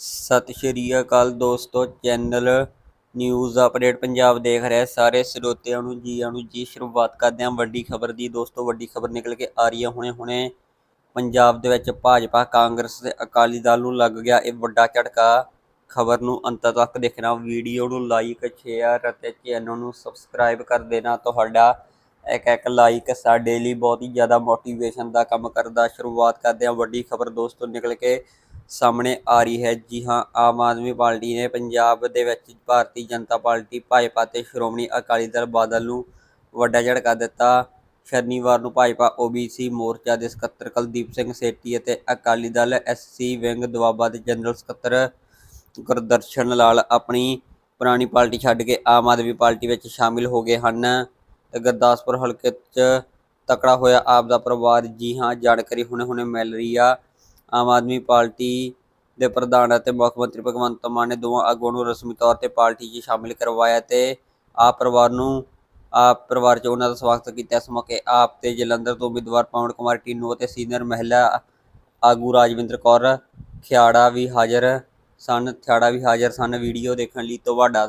ਸਤਿ ਸ਼੍ਰੀ ਅਕਾਲ ਦੋਸਤੋ, channel news update Punjab ਦੇਖ ਰਹੇ ਸਾਰੇ ਸਰੋਤਿਆਂ ਨੂੰ ਜੀ ਆਇਆਂ ਨੂੰ ਜੀ, ਸ਼ੁਰੂਆਤ ਕਰਦੇ ਹਾਂ ਵੱਡੀ ਖਬਰ ਦੀ। ਦੋਸਤੋ, ਵੱਡੀ ਖਬਰ ਨਿਕਲ ਕੇ ਆ ਰਹੀ ਹੈ ਹੁਣੇ ਹੁਣੇ। ਪੰਜਾਬ ਦੇ ਵਿੱਚ ਭਾਜਪਾ, ਕਾਂਗਰਸ ਤੇ ਅਕਾਲੀ ਦਲ ਨੂੰ ਲੱਗ ਗਿਆ ਇਹ ਵੱਡਾ ਝਟਕਾ। ਖਬਰ ਨੂੰ ਅੰਤ ਤੱਕ ਦੇਖਣਾ, ਵੀਡੀਓ ਨੂੰ ਲਾਈਕ ਸ਼ੇਅਰ ਅਤੇ ਚੈਨਲ ਨੂੰ ਸਬਸਕ੍ਰਾਈਬ ਕਰ ਦੇਣਾ। ਤੁਹਾਡਾ ਇੱਕ ਇੱਕ ਲਾਈਕ ਸਾਡੇ ਲਈ ਬਹੁਤ ਹੀ ਜ਼ਿਆਦਾ ਮੋਟੀਵੇਸ਼ਨ ਦਾ ਕੰਮ ਕਰਦਾ। ਸ਼ੁਰੂਆਤ ਕਰਦੇ ਹਾਂ ਵੱਡੀ ਖਬਰ ਦੋਸਤੋ ਨਿਕਲ ਕੇ। ਸਾਹਮਣੇ ਆ ਰਹੀ ਹੈ। ਜੀ ਹਾਂ, ਆਮ ਆਦਮੀ ਪਾਰਟੀ ਨੇ ਪੰਜਾਬ ਦੇ ਵਿੱਚ ਭਾਰਤੀ ਜਨਤਾ ਪਾਰਟੀ ਭਾਜਪਾ ਤੇ ਸ਼੍ਰੋਮਣੀ ਅਕਾਲੀ ਦਲ ਬਾਦਲ ਨੂੰ ਵੱਡਾ ਝਟਕਾ ਦਿੱਤਾ। ਸ਼ਨੀਵਾਰ ਨੂੰ ਭਾਜਪਾ ਓਬੀਸੀ ਮੋਰਚਾ ਦੇ ਸਕੱਤਰ ਕੁਲਦੀਪ ਸਿੰਘ ਸੇਠੀ ਅਤੇ ਅਕਾਲੀ ਦਲ ਐਸਸੀ ਵਿੰਗ ਦੁਆਬਾ ਦੇ ਜਨਰਲ ਸਕੱਤਰ ਗੁਰਦਰਸ਼ਨ ਲਾਲ ਆਪਣੀ ਪੁਰਾਣੀ ਪਾਰਟੀ ਛੱਡ ਕੇ ਆਮ ਆਦਮੀ ਪਾਰਟੀ ਵਿੱਚ ਸ਼ਾਮਿਲ ਹੋ ਗਏ ਹਨ। ਗੁਰਦਾਸਪੁਰ ਹਲਕੇ 'ਚ ਤਕੜਾ ਹੋਇਆ ਆਪ ਦਾ ਪਰਿਵਾਰ, ਜੀ ਹਾਂ, ਜਾਣਕਾਰੀ ਹੁਣੇ ਹੁਣੇ ਮਿਲ ਰਹੀ ਆ। ਆਮ ਆਦਮੀ ਪਾਰਟੀ ਦੇ ਪ੍ਰਧਾਨ ਅਤੇ ਮੁੱਖ ਮੰਤਰੀ ਭਗਵੰਤ ਮਾਨ ਨੇ ਦੋਵਾਂ ਆਗੂਆਂ ਨੂੰ ਰਸਮੀ ਤੌਰ ਤੇ ਪਾਰਟੀ 'ਚ ਸ਼ਾਮਿਲ ਕਰਵਾਇਆ ਤੇ ਆਪ ਪਰਿਵਾਰ ਨੂੰ, ਆਪ ਪਰਿਵਾਰ 'ਚ ਉਹਨਾਂ ਦਾ ਸਵਾਗਤ ਕੀਤਾ। ਇਸ ਮੌਕੇ ਆਪ ਤੇ ਜਲੰਧਰ ਤੋਂ ਉਮੀਦਵਾਰ ਪਵਨ ਕੁਮਾਰ ਟੀਨੂ ਅਤੇ ਸੀਨੀਅਰ ਮਹਿਲਾ ਆਗੂ ਰਾਜਵਿੰਦਰ ਕੌਰ ਖਿਆੜਾ ਵੀ ਹਾਜ਼ਰ ਸਨ। ਖਿਆੜਾ ਵੀ ਹਾਜ਼ਰ ਸਨ। ਵੀਡੀਓ ਦੇਖਣ ਲਈ ਤੁਹਾਡਾ